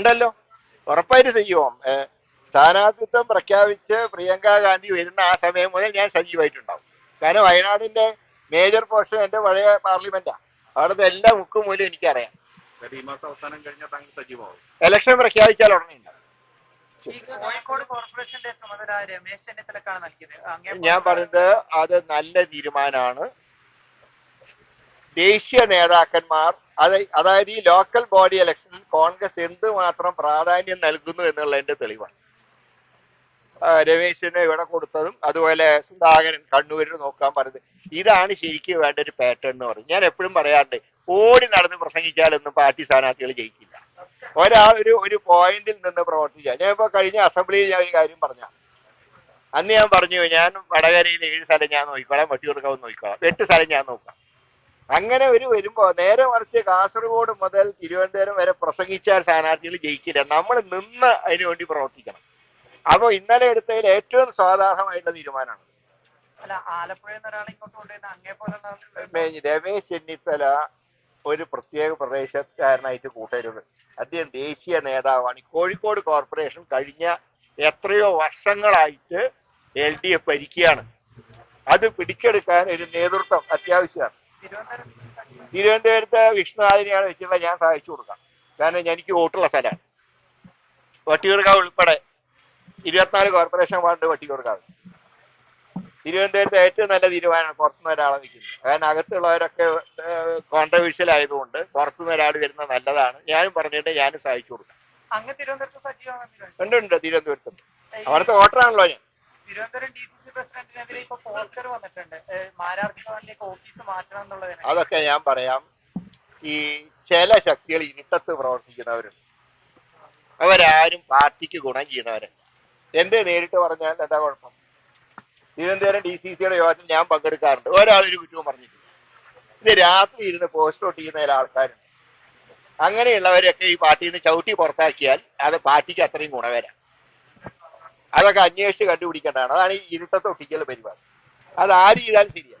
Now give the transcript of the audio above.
ഉണ്ടല്ലോ. ഉറപ്പായിട്ട് സജീവം. ഏ, സ്ഥാനാർത്ഥിത്വം പ്രഖ്യാപിച്ച് പ്രിയങ്ക ഗാന്ധി വരുന്ന ആ സമയം മുതൽ ഞാൻ സജീവമായിട്ടുണ്ടാവും. കാരണം വയനാടിന്റെ മേജർ പോർഷൻ എന്റെ പഴയ പാർലമെന്റാ അവിടുത്തെ എല്ലാ മുക്കും മൂലം എനിക്കറിയാം. എലക്ഷൻ ഈ മാസം അവസാനം കഴിഞ്ഞാൽ താങ്കൾ സജീവമാവും. ഇലക്ഷൻ പ്രഖ്യാപിച്ചാൽ ഉടനെ ഉണ്ടാവും. ഈ കോഴിക്കോട് കോർപ്പറേഷന്റെ ചുമതല രമേശ് ചെന്നിത്തലക്കാണ് നൽകിയത്. ഞാൻ പറഞ്ഞത് അത് നല്ല തീരുമാനമാണ്. ദേശീയ നേതാക്കന്മാർ അത് അതായത് ഈ ലോക്കൽ ബോഡി ഇലക്ഷനിൽ കോൺഗ്രസ് എന്തുമാത്രം പ്രാധാന്യം നൽകുന്നു എന്നുള്ളതിന്റെ തെളിവാണ്. രമേശിന് ഇവിടെ കൊടുത്തതും അതുപോലെ സുധാകരൻ കണ്ണൂരിൽ നോക്കാൻ പറഞ്ഞത്. ഇതാണ് ശരിക്കും വേണ്ട ഒരു പാറ്റേൺ എന്ന് പറഞ്ഞു ഞാൻ എപ്പോഴും പറയാറുണ്ട് ഓടി നടന്ന് പ്രസംഗിച്ചാലൊന്നും പാർട്ടി സ്ഥാനാർത്ഥികൾ ജയിക്കില്ല. ഒരാൾ ഒരു ഒരു പോയിന്റിൽ നിന്ന് പ്രവർത്തിക്കുക ഞാൻ ഇപ്പൊ കഴിഞ്ഞ അസംബ്ലിയിൽ ഞാൻ ഒരു കാര്യം പറഞ്ഞ. അന്ന് ഞാൻ പറഞ്ഞു ഞാൻ വടകരയിൽ ഏഴ് സ്ഥലം ഞാൻ നോക്കിക്കോളാം വട്ടിയൂർക്കാവ് നോക്കിക്കോളാം. എട്ട് സ്ഥലം ഞാൻ നോക്കാം. അങ്ങനെ ഒരു വരുമ്പോ നേരെ മറിച്ച് കാസർഗോഡ് മുതൽ തിരുവനന്തപുരം വരെ പ്രസംഗിച്ചാൽ സ്ഥാനാർത്ഥികൾ ജയിക്കില്ല. നമ്മൾ നിന്ന് അതിനു വേണ്ടി പ്രവർത്തിക്കണം. അപ്പൊ ഇന്നലെ എടുത്തതിൽ ഏറ്റവും സ്വാധാരണമായിട്ടുള്ള തീരുമാനമാണ്. രമേശ് ചെന്നിത്തല ഒരു പ്രത്യേക പ്രദേശക്കാരനായിട്ട് കൂട്ടരുത്. അദ്ദേഹം ദേശീയ നേതാവാണ്. കോഴിക്കോട് കോർപ്പറേഷൻ കഴിഞ്ഞ എത്രയോ വർഷങ്ങളായിട്ട് എൽ ഡി എഫ് ഭരിക്കുകയാണ്. അത് പിടിച്ചെടുക്കാൻ ഒരു നേതൃത്വം അത്യാവശ്യമാണ്. തിരുവനന്തപുരത്ത് വിഷ്ണുനാഥിനെയാണ് വെച്ചിട്ടുള്ള ഞാൻ സഹായിച്ചു കൊടുക്കാം. കാരണം എനിക്ക് വോട്ടുള്ള സ്ഥലമാണ്. വട്ടിയൂർക്കാവ് ഉൾപ്പെടെ ഇരുപത്തിനാല് കോർപ്പറേഷൻ വാർഡ് വട്ടിയൂർക്കാവ്. തിരുവനന്തപുരത്ത് ഏറ്റവും നല്ല തീരുമാനമാണ് പുറത്തുനിന്ന് ഒരാളെ നിൽക്കുന്നത്. കാരണം അകത്തുള്ളവരൊക്കെ കോൺട്രവേഴ്ഷ്യൽ ആയതുകൊണ്ട് പുറത്തുനിന്ന് ഒരാൾ വരുന്നത് നല്ലതാണ്. ഞാനും പറഞ്ഞിട്ട് ഞാനും സഹായിച്ചു കൊടുക്കാം. ഉണ്ട് ഉണ്ട് തിരുവനന്തപുരത്ത് അവിടുത്തെ വോട്ടറാണല്ലോ ഞാൻ. തിരുവനന്തപുരം പോസ്റ്റർ വന്നിട്ടുണ്ട് ഓഫീസ് മാറ്റണം അതൊക്കെ ഞാൻ പറയാം. ഈ ചില ശക്തികൾ ഇരുട്ടത്ത് പ്രവർത്തിക്കുന്നവരുണ്ട്. അവരാരും പാർട്ടിക്ക് ഗുണം ചെയ്യുന്നവരല്ല. എന്തേ നേരിട്ട് പറഞ്ഞാൽ എന്താ കുഴപ്പം? തിരുവനന്തപുരം ഡി സി സിയുടെ യോഗത്തിൽ ഞാൻ പങ്കെടുക്കാറുണ്ട്. ഒരാളൊരു കുറ്റവും പറഞ്ഞിട്ടില്ല. ഇത് രാത്രി ഇരുന്ന് പോസ്റ്റ് ഔട്ട് ചെയ്യുന്ന ചില ആൾക്കാരുണ്ട്. അങ്ങനെയുള്ളവരൊക്കെ ഈ പാർട്ടിയിൽ നിന്ന് ചവിട്ടി പുറത്താക്കിയാൽ അത് പാർട്ടിക്ക് അത്രയും ഗുണകരം അതൊക്കെ അന്വേഷിച്ച് കണ്ടുപിടിക്കേണ്ടതാണ്. അതാണ് ഈ ഇരുട്ടത്ത് ഒട്ടിക്കൽ പരിപാടി. അത് ആര് ചെയ്താലും ശരിയാണ്